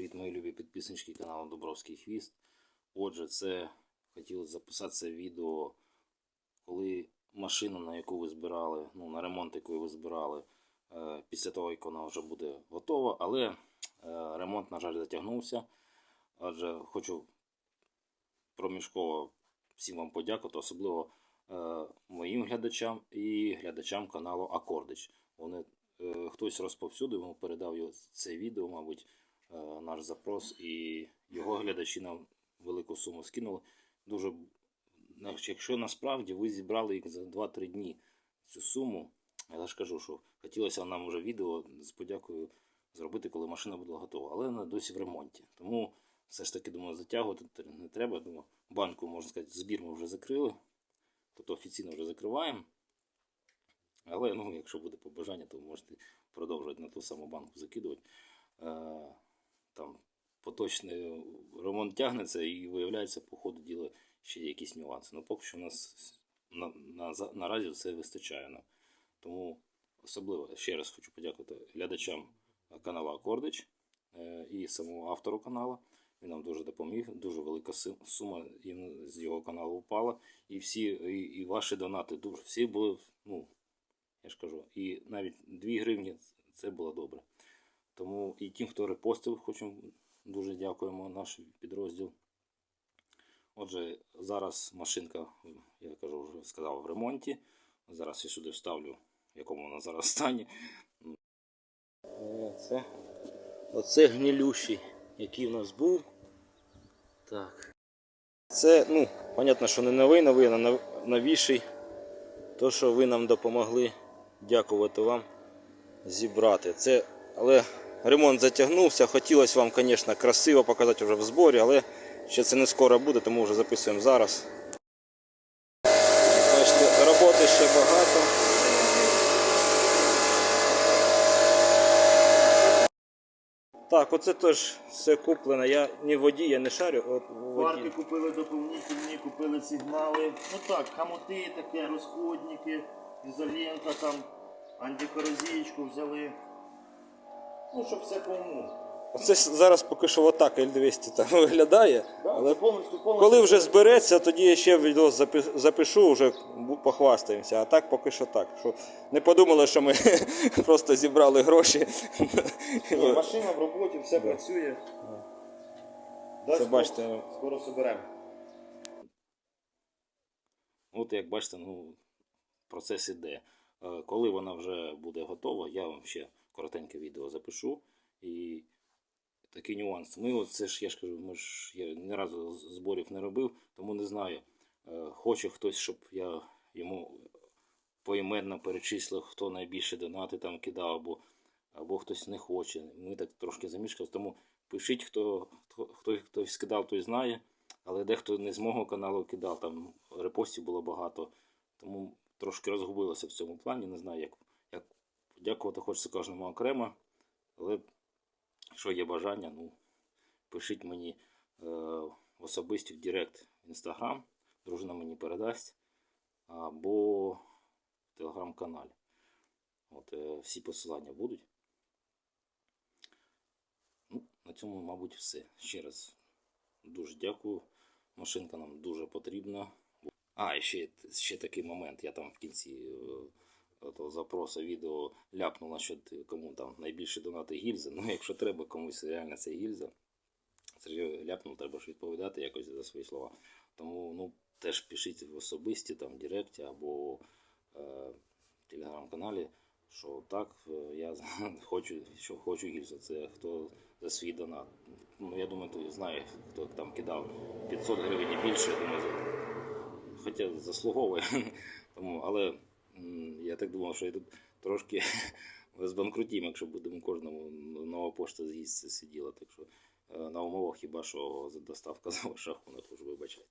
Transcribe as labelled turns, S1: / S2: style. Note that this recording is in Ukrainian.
S1: Привіт, мої любі підписнички каналу Добровський Хвіст. Отже, це хотілося записати це відео, коли машину, на яку ви збирали, ну, на ремонт, яку ви збирали, е, після того, як вона вже буде готова, але е, ремонт, на жаль, затягнувся. Адже хочу проміжково всім вам подякувати, особливо е, моїм глядачам і глядачам каналу Акордич. Вони хтось розповсюдив, передав це відео, мабуть, наш запрос, і його глядачі нам велику суму скинули. Дуже якщо насправді ви зібрали їх за 2-3 дні цю суму, я ж кажу, що хотілося нам вже відео з подякою зробити, коли машина була готова, але вона досі в ремонті. Тому все ж таки думаю, затягувати не треба. Думаю, банку, можна сказати, збір ми вже закрили, тобто офіційно вже закриваємо. Але ну, якщо буде побажання, то можете продовжувати на ту саму банку закидувати. Там поточний ремонт тягнеться і виявляється, по ходу діла ще якісь нюанси. Ну, поки що у нас на, на, наразі все вистачає нам. Тому особливо ще раз хочу подякувати глядачам каналу Акордич е, і самому автору каналу. Він нам дуже допоміг. Дуже велика сума їм з його каналу впала. І всі, і, і ваші донати дуже всі були, ну, я ж кажу, і навіть 2 гривні це було добре. Тому і тим, хто репостив, хочемо дуже дякуємо наш підрозділ. Отже, зараз машинка, я кажу, вже сказав, в ремонті. Зараз я сюди вставлю, в якому вона зараз стані. Це, оце гнилющий, який в нас був. Так. Це, ну, понятно, що не новий, новий, а новіший. То, що ви нам допомогли, дякувати вам зібрати. Це, але ремонт затягнувся. Хотілося вам, звісно, красиво показати вже в зборі, але ще це не скоро буде, тому вже записуємо зараз. Бачите, роботи ще багато. Так, оце теж все куплено. Я не водій, я не шарю. От водій.
S2: купили доповнительні, купили сигнали. Ну так, хамоти таке, розходники, ізолента там, антикорозієчку взяли. Ну, щоб все по уму.
S1: Оце зараз поки що отак L200 там виглядає. Але
S2: повністю, повністю.
S1: коли вже збереться, тоді я ще відео запи- запишу, вже бу- похвастаємося. А так поки що так. Що не подумали, що ми просто зібрали гроші.
S2: Ні, машина в роботі, все працює. Дасть
S1: Це
S2: Бог,
S1: бачите.
S2: Скоро соберемо.
S1: От як бачите, ну, процес іде. Е, Коли вона вже буде готова, я вам ще коротеньке відео запишу. І такий нюанс. Ми от це ж я ж кажу, ми ж я ні разу зборів не робив, тому не знаю. Е, Хоче хтось, щоб я йому поіменно перечислив, хто найбільше донати там кидав, або, або хтось не хоче. Ми так трошки замішкалися. Тому пишіть, хто, хто, хто хтось скидав, той знає. Але дехто не з мого каналу кидав, там репостів було багато. Тому трошки розгубилося в цьому плані. Не знаю, як, як подякувати хочеться кожному окремо. Але якщо є бажання, ну, пишіть мені е, в особисті в Директ в Інстаграм, дружина мені передасть, або в телеграм-каналі. От, е, всі посилання будуть. Ну, на цьому, мабуть, все. Ще раз дуже дякую. Машинка нам дуже потрібна. А, ще, ще такий момент. Я там в кінці е, того запросу відео ляпнув насчет кому там найбільше донати гільзи. Ну, якщо треба комусь реально це гільза, це ляпнув, треба ж відповідати якось за свої слова. Тому ну, теж пишіть в особисті, там, в Директі або е, телеграм-каналі, що так, е, я хочу, що хочу гільзу. Це хто за свій донат. Ну, я думаю, ти знає, хто там кидав 500 гривень і більше, думаю, хоча заслуговує. Тому, але я так думав, що я тут трошки збанкрутім, якщо будемо кожному нова пошта з'їсти сиділа. Так що е, на умовах хіба що доставка за ваш рахунок, уж вибачайте.